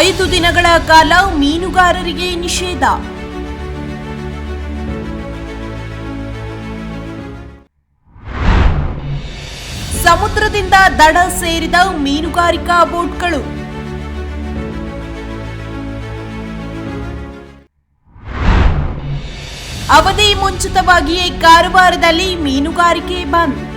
ಐದು ದಿನಗಳ ಕಾಲ ಮೀನುಗಾರರಿಗೆ ನಿಷೇಧ. ಸಮುದ್ರದಿಂದ ದಡ ಸೇರಿದ ಮೀನುಗಾರಿಕಾ ಬೋಟ್ಗಳು. ಅವಧಿ ಮುಂಚಿತವಾಗಿಯೇ ಕಾರವಾರದಲ್ಲಿ ಮೀನುಗಾರಿಕೆ ಬಂದ್.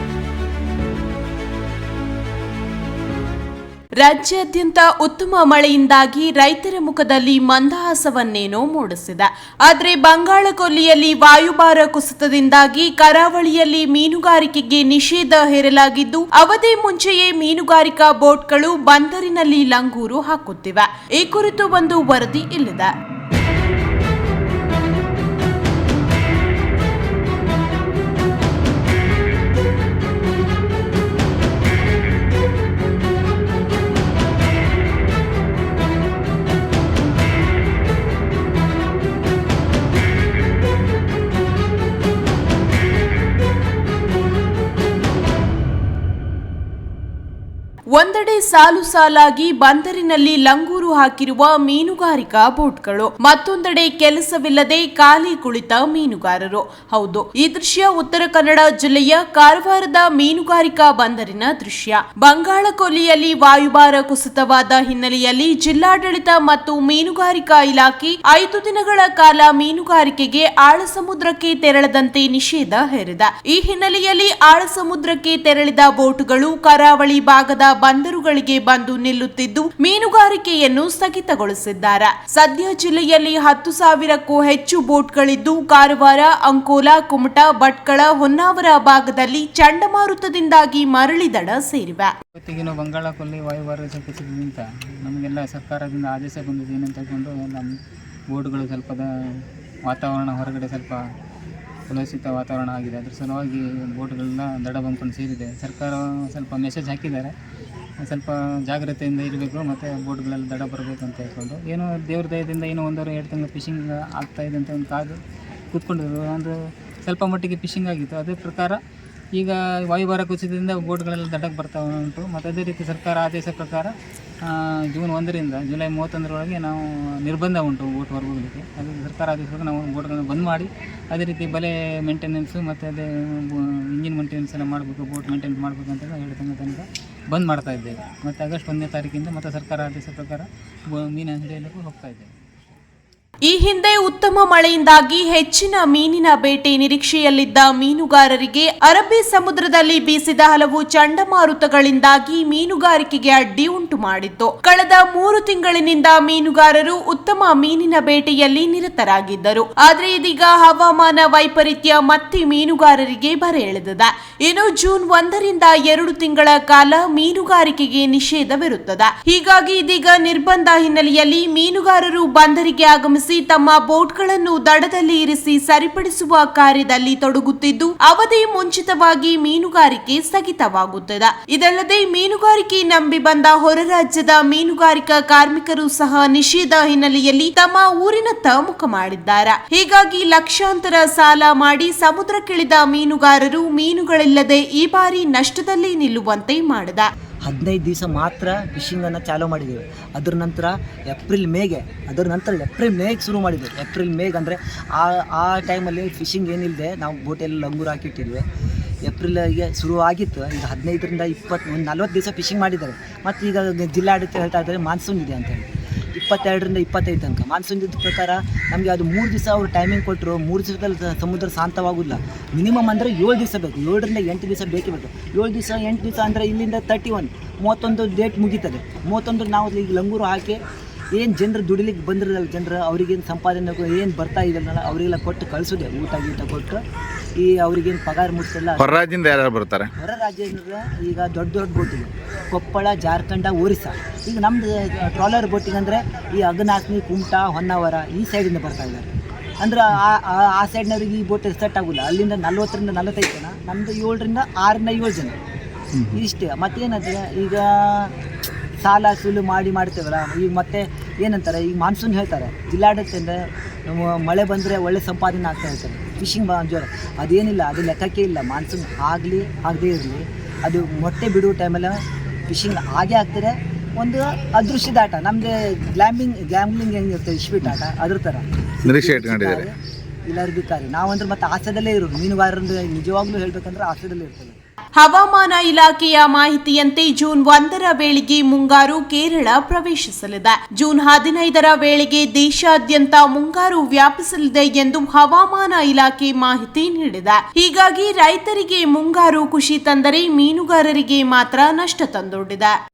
ರಾಜ್ಯಾದ್ಯಂತ ಉತ್ತಮ ಮಳೆಯಿಂದಾಗಿ ರೈತರ ಮುಖದಲ್ಲಿ ಮಂದಹಾಸವನ್ನೇನೋ ಮೂಡಿಸಿದೆ. ಆದರೆ ಬಂಗಾಳಕೊಲ್ಲಿಯಲ್ಲಿ ವಾಯುಭಾರ ಕುಸಿತದಿಂದಾಗಿ ಕರಾವಳಿಯಲ್ಲಿ ಮೀನುಗಾರಿಕೆಗೆ ನಿಷೇಧ ಹೇರಲಾಗಿದ್ದು, ಅವಧಿ ಮುಂಚೆಯೇ ಮೀನುಗಾರಿಕಾ ಬೋಟ್ಗಳು ಬಂದರಿನಲ್ಲಿ ಲಂಗೂರು ಹಾಕುತ್ತಿವೆ. ಈ ಕುರಿತು ಒಂದು ವರದಿ ಇಲ್ಲಿದೆ. ಒಂದೆಡೆ ಸಾಲು ಸಾಲಾಗಿ ಬಂದರಿನಲ್ಲಿ ಲಂಗೂರು ಹಾಕಿರುವ ಮೀನುಗಾರಿಕಾ ಬೋಟ್ಗಳು, ಮತ್ತೊಂದೆಡೆ ಕೆಲಸವಿಲ್ಲದೆ ಖಾಲಿ ಕುಳಿತ ಮೀನುಗಾರರು. ಹೌದು, ಈ ದೃಶ್ಯ ಉತ್ತರ ಕನ್ನಡ ಜಿಲ್ಲೆಯ ಕಾರವಾರದ ಮೀನುಗಾರಿಕಾ ಬಂದರಿನ ದೃಶ್ಯ. ಬಂಗಾಳ ಕೊಲ್ಲಿಯಲ್ಲಿ ವಾಯುಭಾರ ಕುಸಿತವಾದ ಹಿನ್ನೆಲೆಯಲ್ಲಿ ಜಿಲ್ಲಾಡಳಿತ ಮತ್ತು ಮೀನುಗಾರಿಕಾ ಇಲಾಖೆ ಐದು ದಿನಗಳ ಕಾಲ ಮೀನುಗಾರಿಕೆಗೆ ಆಳ ಸಮುದ್ರಕ್ಕೆ ತೆರಳದಂತೆ ನಿಷೇಧ ಹೇರಿದೆ. ಈ ಹಿನ್ನೆಲೆಯಲ್ಲಿ ಆಳ ಸಮುದ್ರಕ್ಕೆ ತೆರಳಿದ ಬೋಟ್ಗಳು ಕರಾವಳಿ ಭಾಗದ ಬಂದರುಗಳಿಗೆ ಬಂದು ನಿಲ್ಲುತ್ತಿದ್ದು ಮೀನುಗಾರಿಕೆಯನ್ನು ಸ್ಥಗಿತಗೊಳಿಸಿದ್ದಾರೆ. ಸದ್ಯ ಜಿಲ್ಲೆಯಲ್ಲಿ ಹತ್ತು ಸಾವಿರಕ್ಕೂ ಹೆಚ್ಚು ಬೋಟ್ಗಳಿದ್ದು ಕಾರವಾರ, ಅಂಕೋಲಾ, ಕುಮಟಾ, ಭಟ್ಕಳ, ಹೊನ್ನಾವರ ಭಾಗದಲ್ಲಿ ಚಂಡಮಾರುತದಿಂದಾಗಿ ಮರಳಿ ದಡ ಸೇರಿವೆ. ಇವತ್ತಿಗಿನ ಬಂಗಾಳ ಕೊಲ್ಲಿ ವಾಯುಭಾರ ಕುಸಿತದಿಂದ ನಮಗೆಲ್ಲ ಸರ್ಕಾರದಿಂದ ಆದೇಶ ಬಂದಿದೆ. ಏನಂತ ಬೋಟ್ಗಳು ಸ್ವಲ್ಪ ವಾತಾವರಣ ಹೊರಗಡೆ ಸ್ವಲ್ಪ ಕಲುಷಿತ ವಾತಾವರಣ ಆಗಿದೆ. ಅದ್ರ ಸಲುವಾಗಿ ಬೋಟ್ಗಳನ್ನ ದಡ ಬಂಪನ್ನು ಸೇರಿದೆ. ಸರ್ಕಾರ ಸ್ವಲ್ಪ ಮೆಸೇಜ್ ಹಾಕಿದ್ದಾರೆ. ಸ್ವಲ್ಪ ಜಾಗ್ರತೆಯಿಂದ ಇರಬೇಕು ಮತ್ತು ಬೋಟ್ಗಳೆಲ್ಲ ದಡ ಬರಬೇಕು ಅಂತ ಹೇಳ್ಕೊಂಡು. ಏನೋ ದೇವ್ರ ದಯದಿಂದ ಏನೋ ಒಂದೂವರೆ, ಎರಡು ತಿಂಗಳು ಫಿಶಿಂಗ್ ಆಗ್ತಾಯಿದೆ ಅಂತ ಒಂದು ಕಾದು ಕೂತ್ಕೊಂಡಿದ್ರು. ಒಂದು ಸ್ವಲ್ಪ ಮಟ್ಟಿಗೆ ಫಿಶಿಂಗ್ ಆಗಿತ್ತು. ಅದೇ ಪ್ರಕಾರ ಈಗ ವಾಯುಭಾರ ಕುಸಿತದಿಂದ ಬೋಟ್ಗಳೆಲ್ಲ ದಡಕ್ಕೆ ಬರ್ತಾ ಉಂಟು. ಮತ್ತು ಅದೇ ರೀತಿ ಸರ್ಕಾರ ಆದೇಶ ಪ್ರಕಾರ ಜೂನ್ ಒಂದರಿಂದ ಜುಲೈ ಮೂವತ್ತೊಂದರೊಳಗೆ ನಾವು ನಿರ್ಬಂಧ ಉಂಟು ಬೋಟ್ ಹೊರಗೋಗಲಿಕ್ಕೆ ಅದು ಸರ್ಕಾರ ಪ್ರಕಾರ ನಾವು ಬೋಟ್ಗಳನ್ನು ಬಂದ್ ಮಾಡಿ, ಅದೇ ರೀತಿ ಬಲೆ ಮೇಂಟೆನೆನ್ಸು ಮತ್ತು ಅದೇ ಇಂಜಿನ್ ಮೇಂಟೆನೆನ್ಸ್ ಎಲ್ಲ ಮಾಡಬೇಕು, ಬೋಟ್ ಮೇಂಟೆನೆನ್ಸ್ ಮಾಡಬೇಕು ಅಂತ ಎರಡು ತನಕ ಬಂದ್ ಮಾಡ್ತಾ ಇದ್ದೇವೆ. ಮತ್ತು ಆಗಸ್ಟ್ ಒಂದನೇ ತಾರೀಕಿಂದ ಮತ್ತು ಸರ್ಕಾರ ಆದೇಶ ಪ್ರಕಾರ ಮೀನು ಹಿಡಿಯಲಿಕ್ಕೂ ಹೋಗ್ತಾ ಇದ್ದೇವೆ. ಈ ಹಿಂದೆ ಉತ್ತಮ ಮಳೆಯಿಂದಾಗಿ ಹೆಚ್ಚಿನ ಮೀನಿನ ಬೇಟೆ ನಿರೀಕ್ಷೆಯಲ್ಲಿದ್ದ ಮೀನುಗಾರರಿಗೆ ಅರಬ್ಬಿ ಸಮುದ್ರದಲ್ಲಿ ಬೀಸಿದ ಹಲವು ಚಂಡಮಾರುತಗಳಿಂದಾಗಿ ಮೀನುಗಾರಿಕೆಗೆ ಅಡ್ಡಿ ಉಂಟು ಮಾಡಿತ್ತು. ಕಳೆದ ಮೂರು ತಿಂಗಳಿನಿಂದ ಮೀನುಗಾರರು ಉತ್ತಮ ಮೀನಿನ ಬೇಟೆಯಲ್ಲಿ ನಿರತರಾಗಿದ್ದರು. ಆದರೆ ಇದೀಗ ಹವಾಮಾನ ವೈಪರೀತ್ಯ ಮತ್ತೆ ಮೀನುಗಾರರಿಗೆ ಬರ ಎಳೆದಿದೆ ಇನ್ನು ಜೂನ್ ಒಂದರಿಂದ ಎರಡು ತಿಂಗಳ ಕಾಲ ಮೀನುಗಾರಿಕೆಗೆ ನಿಷೇಧವಿರುತ್ತದೆ. ಹೀಗಾಗಿ ಇದೀಗ ನಿರ್ಬಂಧ ಹಿನ್ನೆಲೆಯಲ್ಲಿ ಮೀನುಗಾರರು ಬಂದರಿಗೆ ಆಗಮಿಸಿ ತಮ್ಮ ಬೋಟ್ಗಳನ್ನು ದಡದಲ್ಲಿ ಇರಿಸಿ ಸರಿಪಡಿಸುವ ಕಾರ್ಯದಲ್ಲಿ ತೊಡಗುತ್ತಿದ್ದು, ಅವಧಿ ಮುಂಚಿತವಾಗಿ ಮೀನುಗಾರಿಕೆ ಸ್ಥಗಿತವಾಗುತ್ತದೆ. ಇದಲ್ಲದೆ, ಮೀನುಗಾರಿಕೆ ನಂಬಿ ಬಂದ ಹೊರ ರಾಜ್ಯದ ಮೀನುಗಾರಿಕಾ ಕಾರ್ಮಿಕರು ಸಹ ನಿಷೇಧ ಹಿನ್ನೆಲೆಯಲ್ಲಿ ತಮ್ಮ ಊರಿನತ್ತ ಮುಖ ಮಾಡಿದ್ದಾರೆ. ಹೀಗಾಗಿ ಲಕ್ಷಾಂತರ ಸಾಲ ಮಾಡಿ ಸಮುದ್ರಕ್ಕಿಳಿದ ಮೀನುಗಾರರು ಮೀನುಗಳಿಲ್ಲದೆ ಈ ಬಾರಿ ನಷ್ಟದಲ್ಲಿ ನಿಲ್ಲುವಂತೆ ಮಾಡಿದ. ಹದಿನೈದು ದಿವಸ ಮಾತ್ರ ಫಿಶಿಂಗನ್ನು ಚಾಲೂ ಮಾಡಿದ್ದೀವಿ. ಅದ್ರ ನಂತರ ಏಪ್ರಿಲ್ ಮೇಗೆ, ಅದರ ನಂತರ ಏಪ್ರಿಲ್ ಮೇಗೆ ಶುರು ಮಾಡಿದ್ವಿ. ಏಪ್ರಿಲ್ ಮೇಗೆ ಅಂದರೆ ಆ ಆ ಟೈಮಲ್ಲಿ ಫಿಶಿಂಗ್ ಏನಿಲ್ಲದೆ ನಾವು ಬೋಟೆಲ್ಲಿ ಲಂಗೂರು ಹಾಕಿಟ್ಟಿದ್ವಿ. ಏಪ್ರಿಲ್ಗೆ ಶುರು ಆಗಿತ್ತು. ಈಗ ಹದಿನೈದರಿಂದ ಇಪ್ಪತ್ತು, ಒಂದು ನಲ್ವತ್ತು ದಿವಸ ಫಿಶಿಂಗ್ ಮಾಡಿದ್ದಾರೆ. ಮತ್ತು ಈಗ ಜಿಲ್ಲಾಡಳಿತ ಹೇಳ್ತಾ ಇದ್ದಾರೆ ಮಾನ್ಸೂನ್ ಇದೆ ಅಂತ ಹೇಳಿ. ಇಪ್ಪತ್ತೆರಡರಿಂದ ಇಪ್ಪತ್ತೈದು ತನಕ. ಮಾನ್ಸೂನ್ ಇದ್ದ ಪ್ರಕಾರ ನಮಗೆ ಅದು ಮೂರು ದಿವಸ ಅವರು ಟೈಮಿಂಗ್ ಕೊಟ್ಟರು ಮೂರು ದಿವಸದಲ್ಲಿ ಸಮುದ್ರ ಶಾಂತವಾಗೋದಿಲ್ಲ. ಮಿನಿಮಮ್ ಅಂದರೆ ಏಳು ದಿವಸ ಬೇಕು. ಏಳರಿಂದ ಎಂಟು ದಿವಸ ಬೇಕೇ ಬೇಕು. ಏಳು ದಿವಸ, ಎಂಟು ದಿವಸ ಅಂದರೆ ಇಲ್ಲಿಂದ ತರ್ಟಿ ಒನ್ ಮೂವತ್ತೊಂದು ಡೇಟ್ ಮುಗೀತದೆ. ಮೂವತ್ತೊಂದು ನಾವು ಈಗ ಲಂಗೂರು ಹಾಕಿ ಏನು ಜನರು ದುಡಿಲಿಕ್ಕೆ ಬಂದಿರಲ್ಲ ಜನರು ಅವ್ರಿಗೇನು ಸಂಪಾದನೆ ಏನು ಬರ್ತಾ ಇದೆಯಲ್ಲ ಅವರಿಗೆಲ್ಲ ಕೊಟ್ಟು ಕಳಿಸೋದೆ ಊಟ ಗೀಟ ಕೊಟ್ಟು. ಈ ಅವ್ರಿಗೇನು ಪಗಾರ ಮುಟ್ಟಿಸಲ್ಲ ಹೊರ ರಾಜ್ಯದಿಂದ ಯಾರು ಬರ್ತಾರೆ? ಹೊರ ರಾಜ್ಯ ಏನಂದ್ರೆ ಈಗ ದೊಡ್ಡ ದೊಡ್ಡ ಬೋಟಿಗೆ ಕೊಪ್ಪಳ ಜಾರ್ಖಂಡ ಒರಿಸ್ಸಾ. ಈಗ ನಮ್ಮದು ಟ್ರಾಲರ್ ಬೋಟಿಂಗ್ ಅಂದರೆ ಈ ಅಗನಾಸ್ನಿ ಕುಮಟಾ ಹೊನ್ನಾವರ ಈ ಸೈಡಿಂದ ಬರ್ತಾ ಇದ್ದಾರೆ. ಅಂದ್ರೆ ಆ- ಆ- ಸೈಡ್ನವ್ರಿಗೆ ಈ ಬೋಟ್ ಸೆಟ್ ಆಗೋಲ್ಲ ಅಲ್ಲಿಂದ ನಲ್ವತ್ತರಿಂದ ನಲವತ್ತೈದು ಜನ ನಮ್ದು ಏಳರಿಂದ ಆರರಿಂದ ಏಳು ಜನ. ಇಷ್ಟೇ. ಮತ್ತೇನಂದ್ರೆ ಈಗ ಸಾಲ ಸುಲು ಮಾಡಿ ಮಾಡ್ತೇವಲ್ಲ ಈಗ ಮತ್ತೆ ಏನಂತಾರೆ ಈಗ ಮಾನ್ಸೂನ್ ಹೇಳ್ತಾರೆ ಜಿಲ್ಲಾಡಳಿತದಿಂದ ನಮ್ಮ ಮಳೆ ಬಂದರೆ ಒಳ್ಳೆ ಸಂಪಾದನೆ ಆಗ್ತಾ ಇರ್ತಾರೆ ಫಿಶಿಂಗ್ ಜೋರ. ಅದೇನಿಲ್ಲ ಅದು ಲೆಕ್ಕಕ್ಕೆ ಇಲ್ಲ. ಮಾನ್ಸೂನ್ ಆಗಲಿ ಆಗದೇ ಇರಲಿ. ಅದು ಮೊಟ್ಟೆ ಬಿಡುವ ಟೈಮಲ್ಲಿ ಫಿಶಿಂಗ್ ಹಾಗೆ ಆಗ್ತದೆ. ಒಂದು ಅದೃಶ್ಯದ ಆಟ. ನಮಗೆ ಗ್ಲಾಂಬಿಂಗ್ ಹೆಂಗೆ ಹೆಂಗಿರುತ್ತೆ ಇಶ್ವಿಟ್ ಆಟ ಅದ್ರ ಥರ. ನಿರೀಕ್ಷೆ ಇಟ್ಕೊಂಡಿದ್ದಾರೆ. ಎಲ್ಲರೂ ನಾವಂದ್ರೆ ಮತ್ತೆ ಆಸೆದಲ್ಲೇ ಇರೋದು. ಮೀನುಗಾರರಂದ್ರೆ ನಿಜವಾಗ್ಲೂ ಹೇಳ್ಬೇಕಂದ್ರೆ ಆಸೆದಲ್ಲೇ ಇರ್ತದೆ. ಹವಾಮಾನ ಇಲಾಖೆಯ ಮಾಹಿತಿಯಂತೆ ಜೂನ್ ಒಂದರ ವೇಳೆಗೆ ಮುಂಗಾರು ಕೇರಳ ಪ್ರವೇಶಿಸಲಿದೆ. ಜೂನ್ ಹದಿನೈದರ ವೇಳೆಗೆ ದೇಶಾದ್ಯಂತ ಮುಂಗಾರು ವ್ಯಾಪಿಸಲಿದೆ ಎಂದು ಹವಾಮಾನ ಇಲಾಖೆ ಮಾಹಿತಿ ನೀಡಿದೆ. ಹೀಗಾಗಿ ರೈತರಿಗೆ ಮುಂಗಾರು ಖುಷಿ ತಂದರೆ ಮೀನುಗಾರರಿಗೆ ಮಾತ್ರ ನಷ್ಟ ತಂದೊಡ್ಡಿದೆ.